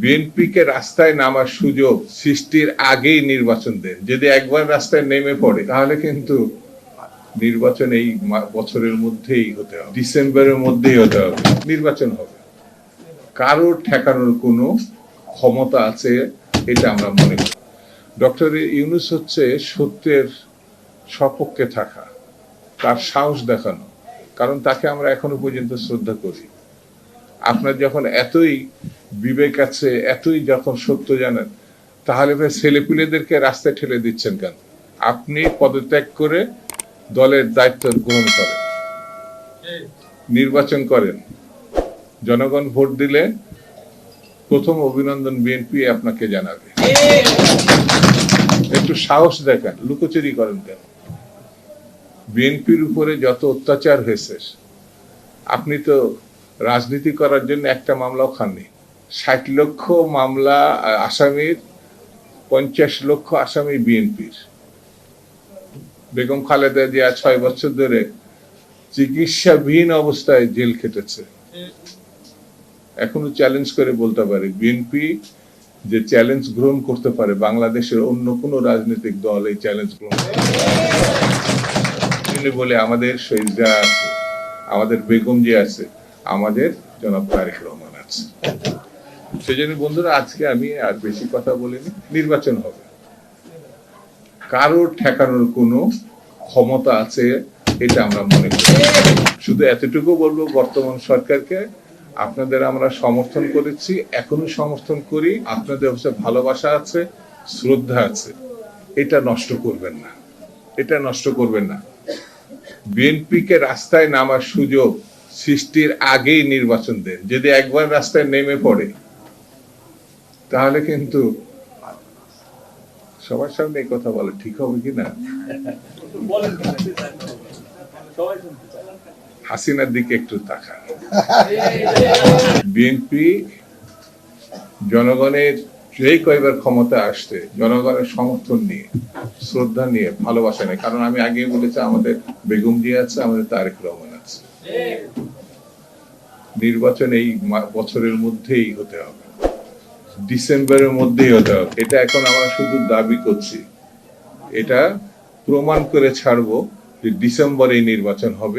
বিএনপিকে রাস্তায় নামার সুযোগ সৃষ্টির আগেই নির্বাচন দেন। যদি একবার রাস্তায় নেমে পড়ে, তাহলে কিন্তু নির্বাচন এই বছরের মধ্যেই হতে হবে। ডিসেম্বরের মধ্যেই হতে হবে। নির্বাচন হবে। কারোর ঠেকানোর কোনো ক্ষমতা আছে এটা আমরা মনে করি। ডক্টর ইউনুস হচ্ছে সত্যের সপক্ষে থাকা, তার সাহস দেখানো, কারণ তাকে আমরা এখনও পর্যন্ত শ্রদ্ধা করি। আপনার যখন এতই বিবেক আছে, এতই যখন সত্য জানেন, তাহলে ভাই ছেলেপুলেদেরকে রাস্তায় ঠেলে দিচ্ছেন কেন? আপনি পদত্যাগ করে দলের দায়িত্ব গ্রহণ করেন, নির্বাচন করেন। জনগণ ভোট দিলে প্রথম অভিনন্দন বিএনপি আপনাকে জানাবে। একটু সাহস দেখান, লুকোচুরি করেন কেন? বিএনপির উপরে যত অত্যাচার হয়েছে, আপনি তো রাজনীতি করার জন্য একটা মামলাও খাননি। ষাট লক্ষ মামলা আসামির, পঞ্চাশ লক্ষ আসামি বিএনপির। বেগম খালেদা জিয়া ছয় বছর ধরে চিকিৎসাবিহীন অবস্থায় জেল খেটেছে। এখনও চ্যালেঞ্জ করে বলতে পারে, বিএনপি যে চ্যালেঞ্জ গ্রহণ করতে পারে, বাংলাদেশের অন্য কোনো রাজনৈতিক দল এই চ্যালেঞ্জ গ্রহণ করতে বলে আমাদের শহীদ জিয়া আছে, আমাদের বেগম যে আছে। আমাদের জনাব তারেক রহমান আছে। সেই জন্য বন্ধুরা, আজকে আমি আর বেশি কথা বলিনি, নির্বাচন হবে। কারোর ঠেকানোর কোনো ক্ষমতা আছে এটা আমরা মনে করি শুধু এতটুকু বলব, বর্তমান সরকারকে আপনাদের আমরা সমর্থন করেছি এখনও সমর্থন করি, আপনাদের অবশ্যই ভালোবাসা আছে, শ্রদ্ধা আছে। এটা নষ্ট করবেন না। এটা নষ্ট করবেন না। বিএনপিকে রাস্তায় নামার সুযোগ সৃষ্টির আগেই নির্বাচন দেন। যদি একবার রাস্তায় নেমে পড়ে, তাহলে কিন্তু সবার সামনে এই কথা বলে ঠিক হবে কি না? হাসিনার দিকে একটু তাকান। বিএনপি জনগণের যেই কয়বার ক্ষমতা আসছে, জনগণের সমর্থন নিয়ে, শ্রদ্ধা নিয়ে ভালোবাসা নিয়ে কারণ আমি আগে বলেছি, আমাদের বেগম জি আছে, আমাদের তারেক রহমান। নির্বাচন এই বছরের মধ্যেই হতে হবে। ডিসেম্বরের মধ্যেই হতে হবে। এটা এখন আমরা শুধু দাবি করছি। এটা প্রমাণ করে ছাড়বো যে ডিসেম্বরে নির্বাচন হবে।